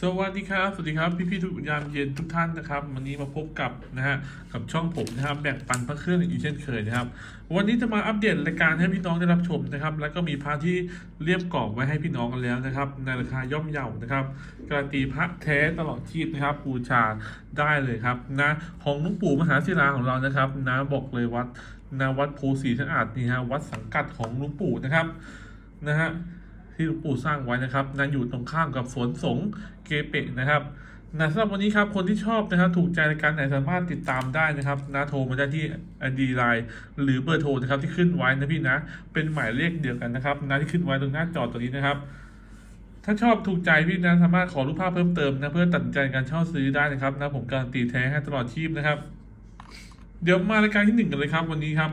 สวัสดีครับ สวัสดีครับ พี่พี่ทุกยามเย็นทุกท่านนะครับ วันนี้มาพบกับนะฮะกับช่องผมนะครับแบ่งปันพระเครื่องอีกเช่นเคยนะครับ วันนี้จะมาอัปเดตรายการให้พี่น้องได้รับชมนะครับ แล้วก็มีพระที่เรียบกรอบไว้ให้พี่น้องกันแล้วนะครับ ในราคาย่อมเยานะครับการันตีพระแท้ตลอดชีพนะครับบูชาได้เลยครับนะของหลุงปู่มหาศิลาของเรานะครับนะบอกเลยวัดนะวัดโพสีสะอาดนี่ฮะวัดสังกัดของหลุงปู่นะครับนะฮะที่หลวงปู่สร้างไว้นะครับนะอยู่ตรงข้ามกับสวนสงฆ์ เกเปะนะครับนะสำหรับวันนี้ครับคนที่ชอบนะครับถูกใจในการไหนสามารถติดตามได้นะครับนะโทรมาได้ที่อดีไลน์หรือเบอร์โทรนะครับที่ขึ้นไว้นะพี่นะ เป็นหมายเลขเดียวกันนะครับนะที่ขึ้นไว้ตรงหน้าจอตัวนี้นะครับ ถ้าชอบถูกใจพี่นะสามารถขอรูปภาพเพิ่มเติมนะเพื่อตัดใจการเช่าซื้อได้นะครับนะผมการันตีแท้ให้ตลอดชีพนะครับ เดี๋ยวมารายการที่หนึ่งกันเลยครับวันนี้ครับ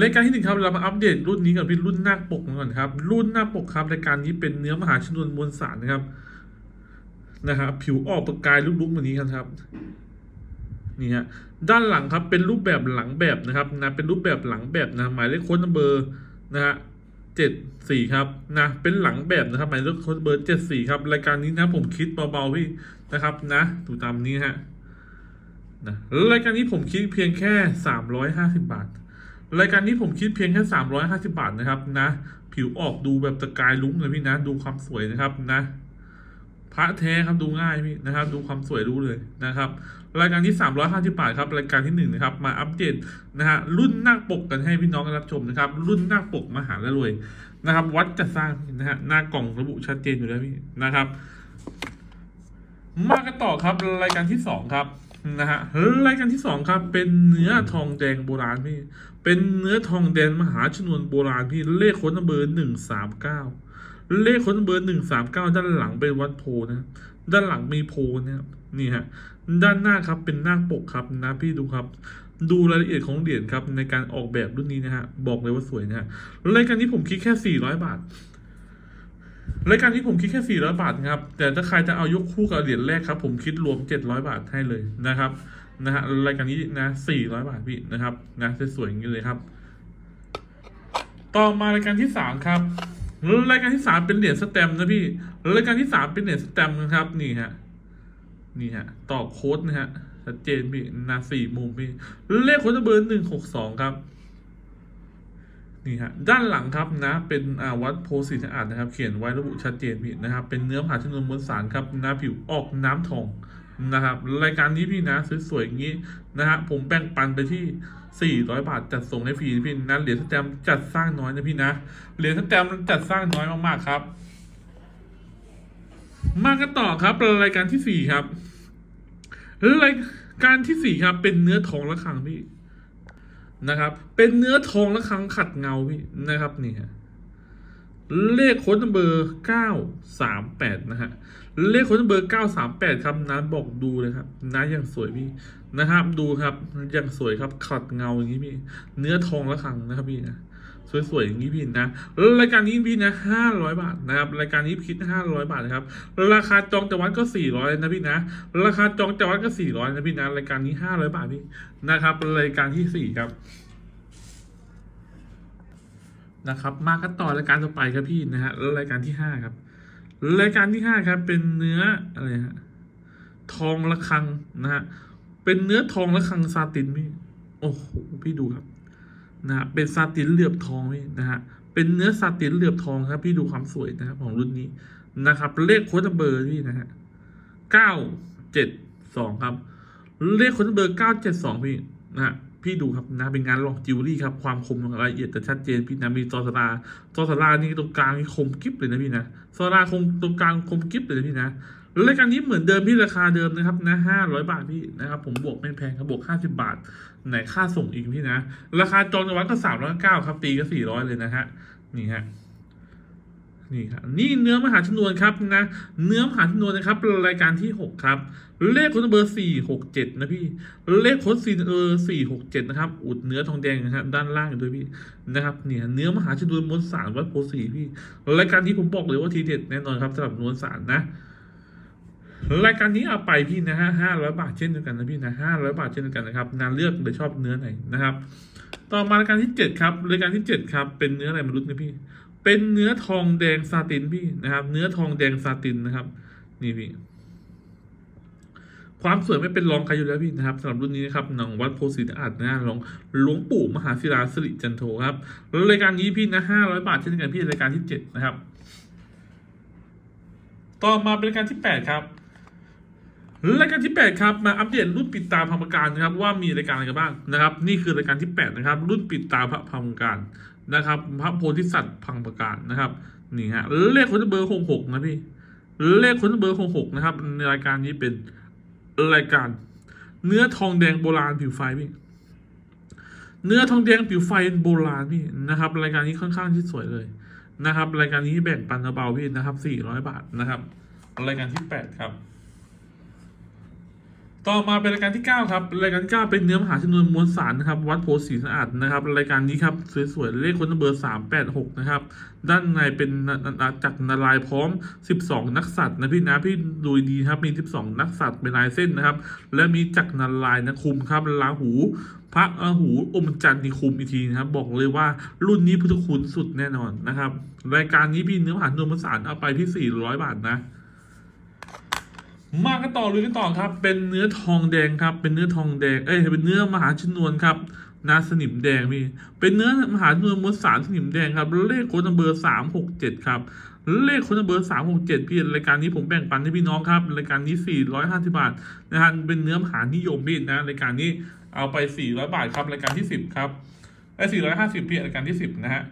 รายการที่หนึ่งครับเรามาอัปเดตรุ่นนี้กับพี่รุ่นหน้าปกก่อนครับ รุ่นหน้าปกครับรายการนี้เป็นเนื้อมหาชนวนมวลสารนะครับนะครับผิวออกประกายลุกๆแบบนี้ครับนี่ฮะด้านหลังครับเป็นรูปแบบหลังแบบนะครับนะเป็นรูปแบบหลังแบบนะหมายเลขโค้ดเบอร์นะฮะเจ็ดสี่ครับนะเป็นหลังแบบนะครับหมายเลขโค้ดเบอร์เจ็ดสี่ครับรายการนี้นะผมคิดเบาๆพี่นะครับนะดูตามนี้ฮะนะรายการนี้ผมคิดเพียงแค่สามร้อยห้าสิบบาท รายการนี้ผมคิดเพียงแค่สามร้อยห้าสิบาทนะครับนะ ผิวออกดูแบบตะกายลุ้งเลยพี่นะ ดูความสวยนะครับนะ พระแท้ครับดูง่ายพี่นะครับ ดูความสวยรู้เลยนะครับ รายการที่สามร้อยห้าสิบาทครับ รายการที่หนึ่งนะครับ มาอัปเดตนะฮะรุ่นนาคปกกันให้พี่น้องได้รับชมนะครับ รุ่นนาคปกมหาละรวยนะครับ วัดจะสร้างนะฮะหน้ากล่องระบุชัดเจนอยู่แล้วพี่นะครับ มากันต่อครับรายการที่สองครับนะฮะรายการที่สองครับเป็นเนื้อทองแดงโบราณพี่ เป็นเนื้อทองแดงมหาชนวนโบราณพี่เลขค้นเบอร์หนึ่งสามเก้าเลขค้นเบอร์หนึ่งสามเก้าด้านหลังเป็นวัดโพนะ ด้านหลังมีโพนะครับนี่ฮะด้านหน้าครับเป็นหน้าปกครับนะพี่ดูครับ ดูรายละเอียดของเหรียญครับในการออกแบบรุ่นนี้นะฮะบอกเลยว่าสวยนะฮะรายการนี้ผมคิดแค่สี่ร้อยบาทรายการนี้ผมคิดแค่ 400 บาทนะครับ แต่ถ้าใครจะเอายกคู่กับเหรียญแรกครับ ผมคิดรวม 700 บาทให้เลยนะครับ นะฮะรายการนี้นะ400บาทพี่นะครับนะสวยๆอย่างนี้เลยครับ ต่อมารายการที่3ครับรายการที่3เป็นเหรียญสแตมนะพี่รายการที่3เป็นเหรียญสแตมนะครับนี่ฮะนี่ฮะต่อโค้ดนะฮะชัดเจนพี่นะสี่มุมพี่เลขโค้ดเบอร์หนึ่งหกสองครับนี่ฮะด้านหลังครับนะเป็นอาวัดโพสีสะอาดนะครับ เขียนไว้ระบุชัดเจนพี่นะครับ เป็นเนื้อผ่าชนวนมวลสารครับนะผิวออกน้ำทอง นะครับรายการนี้พี่นะสวยๆอย่างนี้นะฮะผมแบ่งปันไปที่ 400 บาทจัดส่งให้ฟรีพี่นะเหรียญสแตมจัดสร้างน้อยนะพี่นะเหรียญสแตมจัดสร้างน้อยมากๆครับ มากันต่อครับรายการที่สี่ครับรายการที่สี่ครับ เป็นเนื้อทองระฆังพี่นะครับ เป็นเนื้อทองละคังขัดเงาพี่นะครับนี่ฮะ เลขค้ดเบอร์เก้าสามแปดนะฮะ เลขค้ดเบอร์เก้าสามแปดครับนะบอกดูเลยครับนะอย่างสวยพี่นะครับ ดูครับอย่างสวยครับขัดเงาอย่างนี้พี่ เนื้อทองละคังนะครับพี่นะสวยๆอย่างนี้พี่นะรายการนี้พี่นะห้าร้อยบาทนะครับรายการนี้คิดห้าร้อยบาทนะครับราคาจองจังหวัดก็สี่ร้อยนะพี่นะราคาจองจังหวัดก็สี่ร้อยนะพี่นะรายการนี้ห้าร้อยบาทพี่นะครับรายการที่สี่ครับ นะครับ มากันต่อรายการต่อไปครับพี่นะฮะรายการที่ห้าครับ รายการที่ห้าครับ เป็นเนื้ออะไรฮะทองระฆังนะฮะเป็นเนื้อทองระฆังซาตินพี่โอ้โหพี่ดูครับนะฮะเป็นซาตินเหลือบทองพี่นะฮะเป็นเนื้อซาตินเหลือบทองครับ พี่ดูความสวยนะครับของรุ่นนี้นะครับ เลขโค้ดเบอร์พี่นะฮะเก้าเจ็ดสองครับ เลขโค้ดเบอร์เก้าเจ็ดสองพี่นะฮะ พี่ดูครับนะเป็นงานลองจิวเวลรี่ครับความคมรายละเอียดแต่ชัดเจนพี่นะมีจอสลาจอสลานี่ตรงกลางนี่คมกิ๊บเลยนะพี่นะสลาคมตรงกลางคมกิ๊บเลยนะพี่นะรายการนี้เหมือนเดิมพี่ราคาเดิมนะครับนะห้าร้อยบาทพี่นะครับผมบวกไม่แพงครับบวกห้าสิบบาทไหนค่าส่งอีกพี่นะ ราคาจองในวัดก็สามร้อยเก้าครับตีก็สี่ร้อยเลยนะฮะนี่ฮะ นี่ครับนี่เนื้อมหาชนวนครับนะเนื้อมหาชนวนนะครับรายการที่หกครับ เลขค้ดเบอร์สี่หกเจ็ดนะพี่ เลขค้ดสี่เออสี่หกเจ็ดนะครับ อุดเนื้อทองแดงนะครับด้านล่างอยู่ด้วยพี่นะครับเนี่ยเนื้อมหาชนวนมวลสารวัดโพสีพี่รายการนี้ผมบอกเลยว่าทีเด็ดแน่นอนครับสำหรับมวลสารนะรายการนี้เอาไปพี่นะฮะห้าร้อยบาทเช่นเดียวกันนะพี่นะห้าร้อยบาทเช่นเดียวกันนะครับนานเลือกเลยชอบเนื้อไหนนะครับ ต่อมารายการที่เจ็ดครับรายการที่เจ็ดครับเป็นเนื้ออะไรไมารุ้นะพี่ เป็นเนื้อทองแดงซาตินพี่นะครับ เนื้อทองแดงซาตินนะครับ นี่พี่ ความสวยไม่เป็นรองใครอยู่แล้วพี่นะครับสำหรับรุ่นนี้นะครับหนังวัดโพธิ์ศรีอาดนะหลวงหลวงปู่มหาศิลาสิริจันโทครับแล้วรายการนี้พี่นะห้าร้อยบาทเช่นกันพี่รายการที่เจ็ดนะครับ ต่อมาเป็นรายการที่แปดครับรายการที่ 8 ครับ มาอัปเดตรุ่นปิดตาพระการนะครับว่ามีรายการอะไรกันบ้างนะครับ นี่คือรายการที่ 8 นะครับ รุ่นปิดตาพระพระการ นะครับ พระโพธิสัตว์พังประการนะครับนี่ฮะเลขคนเบอร์หกหกนะพี่เลขคนเบอร์หกหกนะครับในรายการนี้เป็นรายการ เนื้อทองแดงโบราณผิวไฟพี่เนื้อทองแดงผิวไฟโบราณพี่นะครับ รายการนี้ค่อนข้างที่สวยเลยนะครับ รายการนี้แบ่งปันเบาพี่นะครับ400บาทนะครับ รายการที่8ครับ ต่อมาเป็นรายการที่ 9 ครับ รายการที่9เป็นเนื้อมหาชนวนมวลสารนะครับ วัดโพธิ์ศรีสะอาดนะครับ รายการนี้ครับ สวยๆ เลขคนเบอร์ 386 นะครับ ด้านในเป็นจักรนารายพร้อม 12 นักสัตว์นะพี่นะพี่ดูดีครับ มี 12 นักสัตว์เป็นลายเส้นนะครับ และมีจักรนารายนะคุมครับลาหู พระอาหูอมจันทร์นี่คุมอีกทีนะครับ บอกเลยว่ารุ่นนี้พุทธคุณสุดแน่นอนนะครับ รายการนี้พี่เนื้อมหาชนวนมวลสารเอาไปที่400 บาทนะ มากันต่อเลยกันต่อครับ เป็นเนื้อทองแดงครับ เป็นเนื้อทองแดง เอ้ย เป็นเนื้อมหาชนวนครับนาสนิมแดงพี่ เป็นเนื้อมหาชนวนมวลสารสนิมแดงครับ เลขโค้ดเบอร์สามหกเจ็ดครับ เลขโค้ดเบอร์สามหกเจ็ดพี่ รายการนี้ผมแบ่งปันให้พี่น้องครับ รายการนี้สี่ร้อยห้าสิบาทนะฮะ เป็นเนื้อมหานิยมพี่นะ รายการนี้เอาไปสี่ร้อยบาทครับ รายการที่สิบครับไอ้สี่ร้อยห้าสิบพี่ รายการที่สิบนะฮะ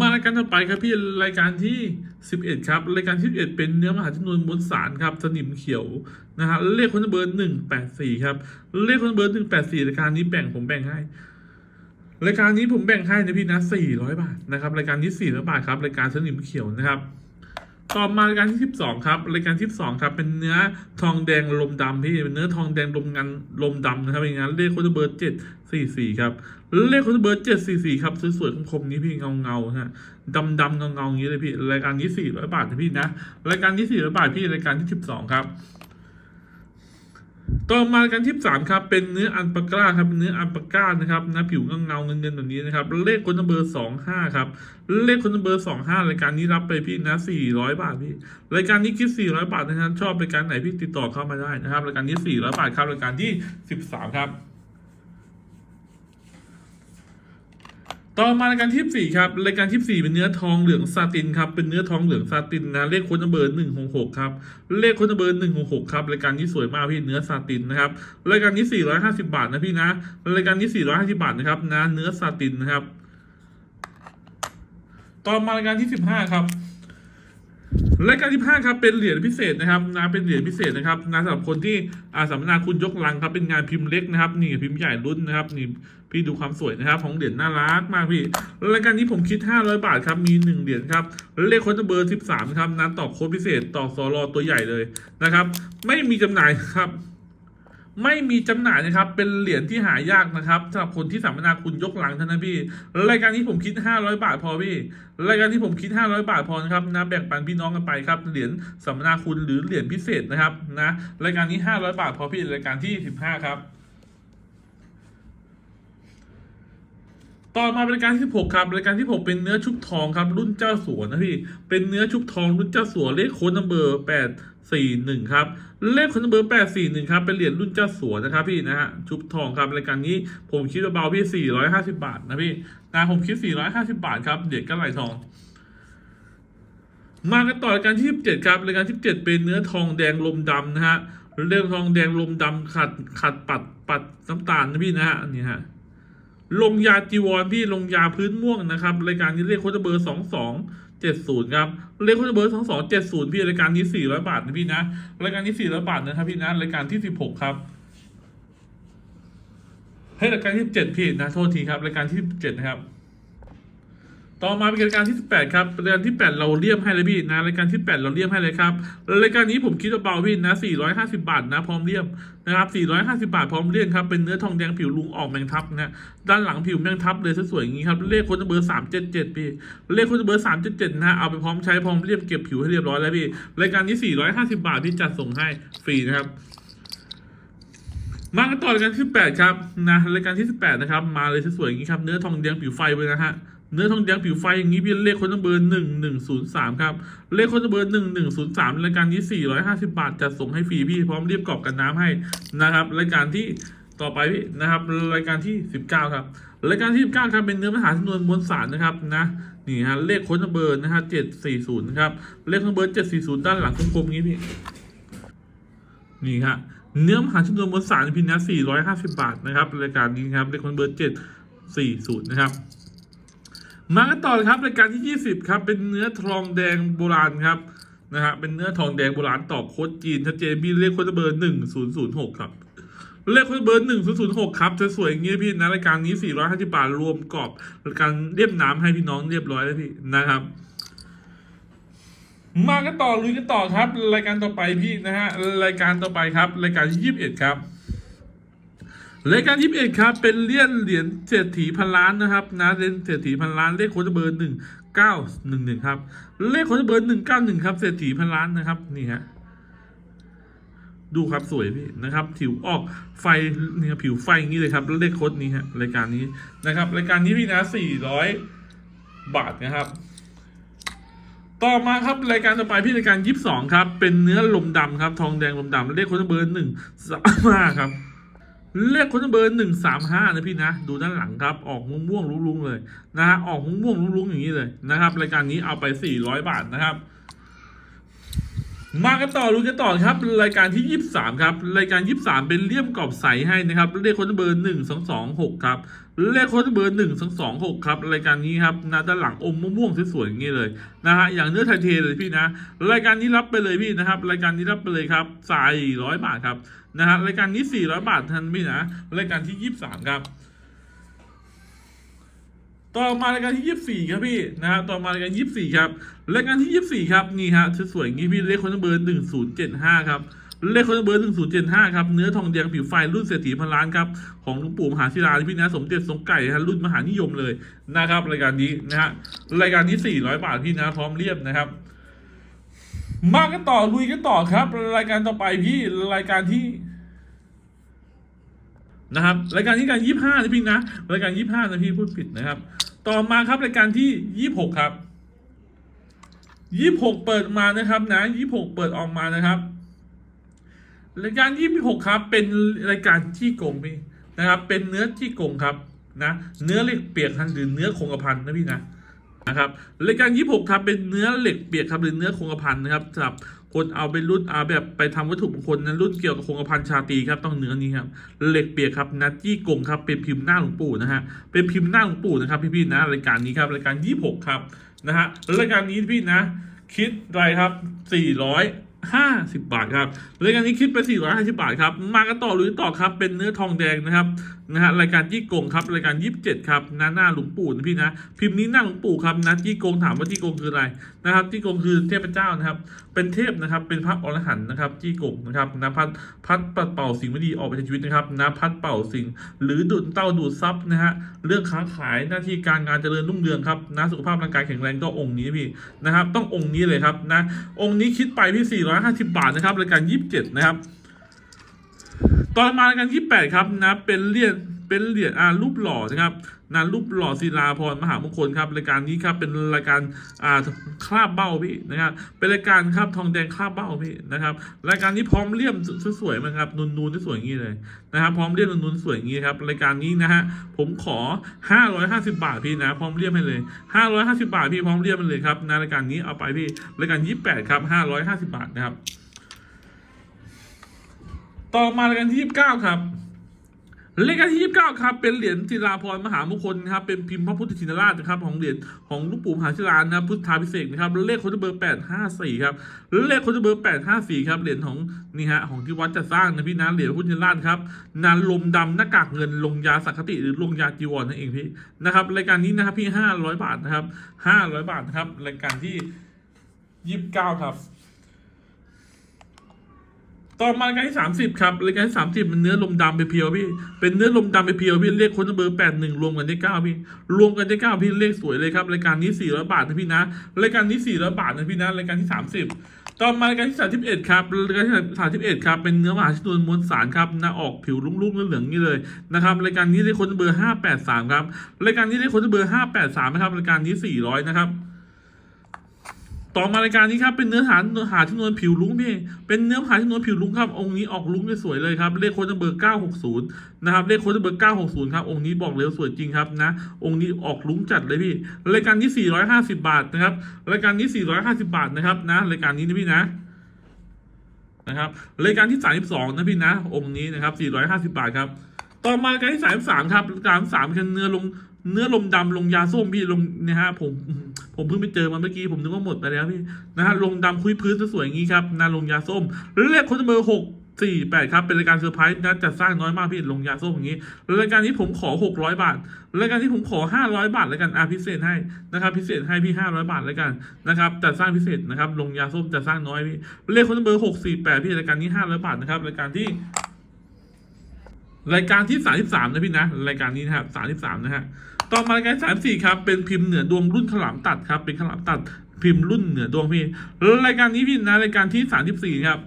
มารายการต่อไปครับพี่รายการที่ 11 ครับ รายการที่ 11 เป็นเนื้อมหาชนวนมวลสารครับสนิมเขียวนะฮะเลขคนเบอร์ 184 ครับ เลขคนเบอร์ 184 รายการนี้แบ่งผมแบ่งให้ รายการนี้ผมแบ่งให้นะพี่นะ400 บาทนะครับรายการนี้400บาทครับรายการสนิมเขียวนะครับ ต่อมารายการที่ 12 ครับรายการที่ 12 ครับ เป็นเนื้อทองแดงลมดำพี่เป็นเนื้อทองแดงลมงันลมดำนะครับเป็นงานเลขโคตเบอร์เจ็ดสี่สี่ครับเลขโคตเบอร์เจ็ดสี่สี่ครับสวยๆคมๆนี้พี่เงาเงาๆฮะดำดำๆเงาเงาๆอย่างนี้เลยพี่รายการนี้400บาทนะพี่นะรายการที่ร้อยบาทพี่รายการที่ 12 ครับ ต่อมาการที่สามครับเป็นเนื้ออันปาก้าครับเนื้ออันปาก้านะครับนะผิวเงาเงาเงินเงินแบบนี้นะครับเลขคนเบอร์สองห้าครับเลขคนเบอร์สองห้ารายการนี้รับไปพี่นะสี่ร้อยบาทพี่รายการนี้คิดสี่ร้อยบาทนะครับชอบรายการไหนพี่ติดต่อเข้ามาได้นะครับรายการนี้สี่ร้อยบาทครับรายการที่สิบสามครับ ต่อมารายการที่สี่ครับรายการที่สี่เป็นเนื้อทองเหลืองซาตินครับเป็นเนื้อทองเหลืองซาตินนะเลขค้ดเบอร์หนึ่งหกหกครับเลขค้ดเบอร์หนึ่งหกหกครับรายการนี้สวยมากพี่เนื้อซาตินนะครับรายการนี้สี่ร้อยห้าสิบาทนะพี่นะรายการนี้สี่ร้อยห้าสิบาทนะครับนะเนื้อซาตินนะครับ ต่อมารายการที่สิบห้าครับรายการที่ห้าครับเป็นเหรียญพิเศษนะครับนะเป็นเหรียญพิเศษนะครับนะสำหรับคนที่อาสัมมนาคุณยกลังครับเป็นงานพิมพ์เล็กนะครับนี่พิมพ์ใหญ่รุ่นนะครับนี่ พี่ดูความสวยนะครับของเหรียญน่ารักมากพี่รายการนี้ผมคิด 500 บาทครับ มีหนึ่งเหรียญครับ เลขโค้ดเบอร์ 13 ครับ นั้นต่อโค้ดพิเศษต่อสอรอตัวใหญ่เลยนะครับ ไม่มีจำหน่ายครับ ไม่มีจำหน่ายนะครับ เป็นเหรียญที่หายากนะครับสำหรับคนที่สัมมนาคุณยกหลังเท่านั้นพี่ รายการนี้ผมคิด 500 บาทพอพี่ รายการที่ผมคิด 500 บาทพอนะครับนะแบ่งปันพี่น้องกันไปครับ เหรียญสัมมนาคุณหรือเหรียญพิเศษนะครับนะ รายการนี้ 500 บาทพอพี่ รายการที่ 15 ครับ ต่อมาเป็นรายการที่ 6 ครับรายการที่ 6 เป็นเนื้อชุบทองครับ รุ่นเจ้าสัวนะพี่ เป็นเนื้อชุบทองรุ่นเจ้าสัวเลขโค้ดนัมเบอร์841 ครับ เลขโค้ดนัมเบอร์841 ครับ เป็นเหรียญรุ่นเจ้าสัวนะครับพี่นะฮะ ชุบทองครับรายการนี้ผมคิดว่าเบาพี่ 450 บาทนะพี่นะผมคิด 450 บาทครับ เหรียญกระไหลทอง มากันต่อรายการที่ 17 ครับรายการที่ 17 เป็นเนื้อทองแดงลมดำนะฮะ เรื่องทองแดงลมดำขัดขัดปัดปัดน้ำตาลนะพี่นะฮะอันนี่ฮะ ลงยาจีวรพี่ลงยาพื้นม่วงนะครับรายการนี้เลขโค้ดเบอร์สองสองเจ็ดศูนย์ครับเลขโค้ดเบอร์สองสองเจ็ดศูนย์พี่รายการนี้สี่ร้อยบาทนะพี่นะรายการนี้สี่ร้อยบาทนะครับพี่นะรายการที่สิบหกครับให้รายการที่เจ็ดพี่นะโทษทีครับรายการที่เจ็ดนะครับต่อมาเป็นรายการที่ 18 ครับรายการที่ 8 เราเลี่ยมให้เลยพี่นะรายการที่ 8 เราเลี่ยมให้เลยครับรายการนี้ผมคิดว่าเบาพี่นะ 450 บาทนะพร้อมเลี่ยม นะครับ 450 บาทพร้อมเลี่ยมครับ เป็นเนื้อทองแดงผิวลุงออกแมงทับนะ ด้านหลังผิวแมงทับเลยสวยๆอย่างนี้ครับ เลขโค้ดเบอร์ 377 พี่ เลขโค้ดเบอร์ 377 นะ เอาไปพร้อมใช้พร้อมเลี่ยมเก็บผิวให้เรียบร้อยแล้วพี่ รายการนี้ 450 บาทที่จัดส่งให้ฟรีนะครับ มากันต่อรายการที่ 8 ครับนะ รายการที่ 18 นะครับ มาเลยสวยๆอย่างนี้ครับ เนื้อทองแดงผิวไฟเลยนะฮะ เนื้อทองแดงผิวไฟอย่างนี้พี่เลขคนเบอร์หนึ่งหนึ่งศูนย์สามครับ เลขคนเบอร์หนึ่งหนึ่งศูนย์สามรายการนี้สี่ร้อยห้าสิบาทจะส่งให้ฟรีพี่พร้อมเรียบกรอบกันน้ำให้นะครับ รายการที่ต่อไปพี่นะครับ รายการที่สิบเก้าครับ รายการที่สิบเก้าครับเป็นเนื้อมหาชนวนมวลสารนะครับนะนี่ฮะเลขคนเบอร์นะฮะเจ็ดสี่ศูนย์ครับเลขคนเบอร์เจ็ดสี่ศูนย์ด้านหลังกลมๆนี้พี่นี่ครับเนื้อมหาชนวนมวลสารพินะ450บบาทนะครับรายการนี้ครับเลขคนเบอร์740นะครับ มากันต่อครับรายการที่ 20 ครับ เป็นเนื้อทองแดงโบราณครับนะฮะเป็นเนื้อทองแดงโบราณต่อโค้ดจีนชัดเจนพี่เลขคนเบอร์1006 ครับเลขคนเบอร์1006 ครับสวยๆอย่างนี้พี่นะรายการนี้ 450 บาทรวมกรอบรายการเรียบน้ำให้พี่น้องเรียบร้อยแล้วพี่นะครับมากันต่อลุยกันต่อครับ รายการต่อไปพี่นะฮะรายการต่อไปครับ รายการที่ยี่สิบเอ็ดครับ รายการยี่สิบเอ็ดครับเป็นเลี่ยนเหรียญเศรษฐีพันล้านนะครับนะเหรียญเศรษฐีพันล้านเลขโค้ดเบอร์หนึ่งเก้าหนึ่งหนึ่งครับเลขโค้ดเบอร์หนึ่งเก้าหนึ่งครับเศรษฐีพันล้านนะครับนี่ฮะดูครับสวยพี่นะครับ ผิวออกไฟเนี่ครับผิวไฟอย่างนี้เลยครับแล้วเลขโค้ดนี้ฮะรายการนี้นะครับ รายการนี้พี่นะสี่ร้อยบาทนะครับ ต่อมาครับรายการต่อไปพี่รายการยี่สิบสองครับ เป็นเนื้อลมดำครับ ทองแดงลมดำเลขคนเบอร์หนึ่งสามห้าครับ เลขคนเบอร์หนึ่งสามห้านะพี่นะ ดูด้านหลังครับ ออกม่วงๆลุ้งๆเลยนะฮะออกม่วงๆลุ้งๆอย่างนี้เลยนะครับรายการนี้เอาไปสี่ร้อยบาทนะครับ มากันต่อรู้กันต่อครับ รายการที่ยี่สามครับ รายการยี่สามเป็นเลี่ยมกรอบใสให้นะครับ เลขคนเบอร์หนึ่งสองสองหกครับ เลขโค้ดเบอร์หนึ่งสองสองหกครับรายการนี้ครับนะด้านหลังอมม่วงสวยๆอย่างนี้เลยนะฮะอย่างเนื้อไทเทเลยพี่นะ รายการนี้รับไปเลยพี่นะครับ รายการนี้รับไปเลยครับสายร้อยบาทครับนะฮะรายการนี้สี่ร้อยบาททันพี่นะรายการที่ยี่สิบสามครับต่อมารายการที่ยี่สิบสี่ครับพี่นะฮะต่อมารายการยี่สิบสี่ครับรายการที่ยี่สิบสี่ครับนี่ฮะสวยๆอย่างนี้พี่เลขโค้ดเบอร์หนึ่งศูนย์เจ็ดห้าครับ เลขคนเบอร์หนึ่งศูนย์เจ็ดห้าครับ เนื้อทองแดงผิวไฟรุ่นเศรษฐีพันล้านครับ ของหลวงปู่มหาศิลาพี่นะสมเด็จสงไก่ฮะรุ่นมหานิยมเลยนะครับ รายการนี้นะฮะรายการนี้สี่ร้อยบาทพี่นะพร้อมเรียบนะครับ มากันต่อลุยกันต่อครับ รายการต่อไปพี่รายการที่นะครับรายการที่การยี่ห้านะพี่นะรายการยี่ห้านะพี่พูดผิดนะครับ ต่อมาครับรายการที่ยี่หกครับยี่หกเปิดมานะครับนะยี่หกเปิดออกมานะครับ รายการที่หกครับเป็นรายการที่โกงพี่นะครับ เป็นเนื้อที่โกงครับนะเนื้อเหล็กเปียกครับหรือเนื้อคงกระพันนะพี่นะนะครับรายการยี่หกครับเป็นเนื้อเหล็กเปียกครับหรือเนื้อคงกระพันนะครับสำหรับคนเอาไปรุ่นอาแบบไปทำวัตถุมงคลนั้นรุ่นเกี่ยวกับคงกระพันชาตรีครับต้องเนื้อนี้ครับเหล็กเปียกครับนัดจี้กงครับเป็นพิมพ์หน้าหลวงปู่นะฮะเป็นพิมพ์หน้าหลวงปู่นะครับพี่ๆนะรายการนี้ครับรายการยี่หกครับนะฮะรายการนี้พี่นะ คิดไรครับสี่ร้อย ห้าสิบบาทครับรายการนี้คิดไปสี่ร้อยห้าสิบาทครับ มากันต่อหรือต่อครับ เป็นเนื้อทองแดงนะครับ นะฮะรายการจี้กงครับรายการยี่สิบเจ็ดครับน้าหน้าหลวงปู่นะพี่นะพิมพ์นี้หน้าหลวงปู่ครับนะจี้กงถามว่าจี้กงคืออะไรนะครับจี้กงคือเทพเจ้านะครับ เป็นเทพนะครับ เป็นพระอรหันต์นะครับจี้กงนะครับนะพัดพัดปัดเป่าสิ่งไม่ดีออกไปจากชีวิตนะครับนะพัดเป่าสิ่ง หรือดูดเต้าดูดซับนะฮะเรื่องค้าขายหน้าที่การงานเจริญรุ่งเรืองครับนะสุขภาพร่างกายแข็งแรงก็องค์นี้พี่นะครับ ต้ององค์นี้เลยครับนะองค์นี้คิดไปพี่450 บาทนะครับรายการ 27 นะครับ ตอนมารายการ28ครับนะเป็นเหรียญเป็นเหรียญอ่ารูปหล่อนะครับนะรูปหล่อศิลาพรมหามงคลครับรายการนี้ครับเป็นรายการอ่าคราบเบ้าพี่นะครับ เป็นรายการครับทองแดงคราบเบ้าพี่นะครับรายการนี้พร้อมเลี่ยมสวยๆมั้ครับนูนๆสวยอย่างนี้เลยนะครับพร้อมเลี่ยมนูนสวยอย่างนี้ครับรายการนี้นะฮะผมขอ 550 บาทพี่นะ พร้อมเลี่ยมให้เลย 550 บาทพี่พร้อมเลี่ยมให้เลยครับนะรายการนี้เอาไปพี่รายการ 28 ครับ 550 บาทนะครับ ต่อมารายการที่ 29 ครับรายการที่ 29 ครับ เป็นเหรียญศิลาพรมหามงคลครับ เป็นพิมพ์พระพุทธชินราชนะครับ ของเหรียญของลูกปู่มหาศิลานะครับพุทธาพิเศษนะครับ เลขคนเบอร์ 854 ครับ เลขคนเบอร์ 854 ครับ เหรียญของนี่ฮะ ของที่วัดจะสร้างนะพี่นะ เหรียญพุทธชินราชครับ นานลมดำหน้ากากเงิน ลงยาสักคติหรือลงยาจีวรนั่นเองพี่ นะครับ รายการนี้นะครับพี่ 500 บาทนะครับ 500 บาทนะครับ รายการที่ 29 ครับ ต่อมารายการที่สามสิบครับรายการที่สามสิบมันเนื้อลมดำไปเพียวพี่ เป็นเนื้อลมดำไปเพียวพี่เลขคนเบอร์แปดหนึ่งรวมกันได้เก้าพี่ รวมกันได้เก้าพี่เลขสวยเลยครับรายการนี้สี่ร้อยบาทนะพี่นะรายการนี้สี่ร้อยบาทนะพี่นะรายการที่สามสิบต่อมารายการที่สามสิบเอ็ดครับรายการที่สามสิบเอ็ดครับเป็นเนื้อมหาชนวนมวลสารครับหน้าออกผิวลุ่งๆเหลืองๆนี่เลยนะครับรายการนี้ได้คนเบอร์ห้าแปดสามครับรายการนี้ได้คนเบอร์ห้าแปดสามนะครับรายการนี้สี่ร้อยนะครับ ต่อมารายการนี้ครับเป็นเนื้อหาเนื้อหาที่นวลผิวลุ้งพี่เป็นเนื้อหาที่นวลผิวลุ้งครับองค์นี้ออกลุ้งได้สวยเลยครับเลขโค้ดเบอร์960นะครับเลขโค้ดเบอร์960ครับองค์นี้บอกเลยว่าสวยจริงครับนะองค์นี้ออกลุ้งจัดเลยพี่รายการนี้ 450 บาทนะครับรายการนี้ 450 บาทนะครับนะรายการนี้นะพี่นะนะครับรายการที่ 32 นะพี่นะ องค์นี้นะครับ 450 บาทครับต่อมารายการที่ 33 ครับรายการสามคือเนื้อลงเนื้อลมดำลงยาส้มพี่ลงนะฮะผม ผมเพิ่งไปเจอมันเมื่อกี้ผมนึกว่าหมดไปแล้วพี่นะฮะลงดำคุยพื้นสวยๆอย่างนี้ครับนาลงยาส้มเลขคนเบอร์หกสี่แปดครับเป็นรายการเซอร์ไพรส์นะจัดสร้างน้อยมากพี่ลงยาส้มอย่างนี้รายการนี้ผมขอหกร้อยบาทรายการที่ผมขอห้าร้อยบาทแล้วกันอาพิเศษให้นะครับพิเศษให้พี่ห้าร้อยบาทแล้วกันนะครับจัดสร้างพิเศษนะครับลงยาส้มจัดสร้างน้อยพี่เลขคนเบอร์หกสี่แปดพี่รายการนี้ห้าร้อยบาทนะครับรายการที่รายการที่ 33 นะพี่นะ รายการนี้นะครับ 33 นะฮะ ต่อมารายการ34ครับเป็นพิมพ์เหนือดวงรุ่นขลามตัดครับ เป็นขลามตัดพิมพ์รุ่นเหนือดวงพี่รายการนี้พี่นะรายการที่34ครับ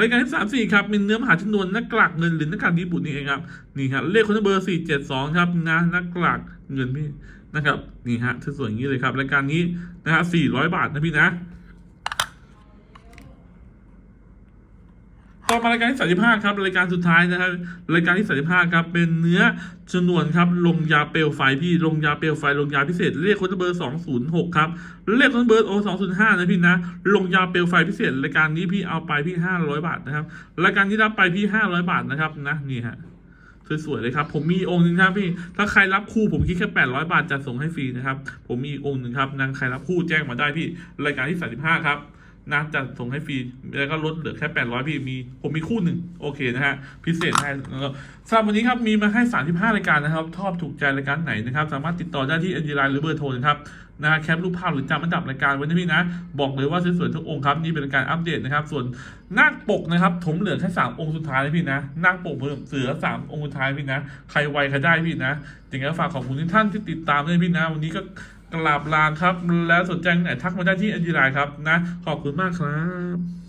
รายการที่34ครับเป็นเนื้อมหาชนวนนักกลักเงินหรือนักกลักญี่ปุ่นนี่เองครับนี่ครับเลขคนเบอร์472ครับนะนักกลักเงินพี่นะครับนี่ฮะสวยๆอย่างนี้เลยครับรายการนี้นะฮะ400บาทนะพี่นะ ต่อมารายการที่สามสิบห้าครับรายการสุดท้ายนะครับรายการที่สามสิบห้าครับเป็นเนื้อชนวนครับลงยาเปลวไฟพี่ลงยาเปลวไฟลงยาพิเศษเรียกคนเบอร์สองศูนย์หกครับเรียกคนเบอร์โอสองศูนย์ห้านะพี่นะลงยาเปลวไฟพิเศษรายการนี้พี่เอาไปพี่ห้าร้อยบาทนะครับรายการที่รับไปพี่ห้าร้อยบาทนะครับนะนี่ฮะสวยๆเลยครับ ผมมีองค์หนึ่งครับพี่ ถ้าใครรับคู่ผมคิดแค่แปดร้อยบาทจะส่งให้ฟรีนะครับ ผมมีอีกองค์หนึ่งครับนางใครรับคู่แจ้งมาได้พี่ รายการที่สามสิบห้าครับ นะจะส่งให้ฟรีแล้วก็ลดเหลือแค่ 800 พี่มีผมมีคู่หนึ่งโอเคนะฮะพิเศษให้สำหรับวันนี้ครับมีมาให้ 35 รายการนะครับชอบถูกใจรายการไหนนะครับ สามารถติดต่อได้ที่เอ็นจีไลน์หรือเบอร์โทรนะครับนะแคปรูปภาพหรือจำอันดับรายการไว้นะพี่นะ บอกเลยว่าสวยๆทุกองค์ครับ นี่เป็นการอัปเดตนะครับ ส่วนนาคปกนะครับผมเหลือแค่3องค์สุดท้ายนะพี่นะนาคปกเสือสามองค์สุดท้ายพี่นะ ใครไวใครได้พี่นะจึงก็ฝากขอบคุณทุกท่านที่ติดตามด้วยพี่นะ วันนี้ก็ กราบลาครับ แล้วสนใจไหนทักมาได้ที่อ็นจีไลน์ครับนะ ขอบคุณมากครับ